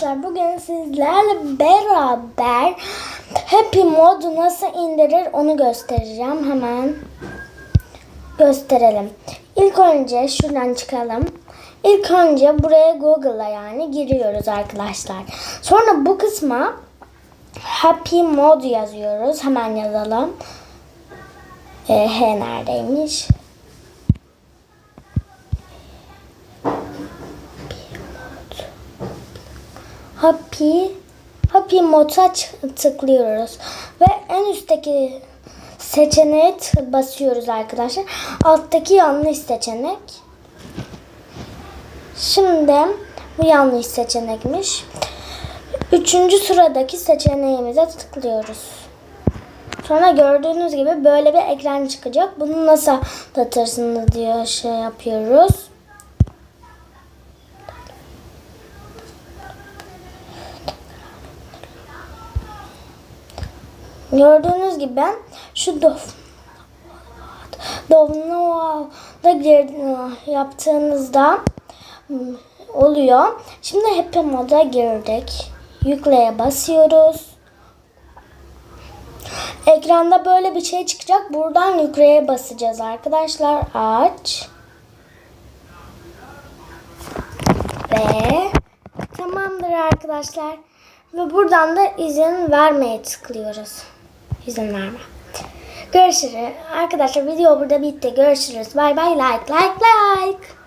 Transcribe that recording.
Arkadaşlar bugün sizlerle beraber Happy Mod nasıl indirir onu göstereceğim. Hemen gösterelim. İlk önce şuradan çıkalım. İlk önce buraya Google'a yani giriyoruz arkadaşlar. Sonra bu kısma Happy Mod yazıyoruz. Hemen yazalım. Ee, H neredeymiş? Happy Happy Mod'a tıklıyoruz ve en üstteki seçeneğe basıyoruz arkadaşlar. Alttaki yanlış seçenek. Şimdi bu yanlış seçenekmiş. Üçüncü sıradaki seçeneğimize tıklıyoruz. Sonra gördüğünüz gibi böyle bir ekran çıkacak. Bunu nasıl atlatırsınız diyor şey yapıyoruz. Gördüğünüz gibi ben şu dof Dovno'da gir- yaptığınızda hmm, oluyor. Şimdi Happy Mod'a girdik. Yükleye basıyoruz. Ekranda böyle bir şey çıkacak. Buradan yükleye basacağız arkadaşlar. Aç. Ve tamamdır arkadaşlar. Ve buradan da izin vermeye tıklıyoruz. İzin verme. Görüşürüz. Arkadaşlar video burada bitti. Görüşürüz. Bay bay. Like like like.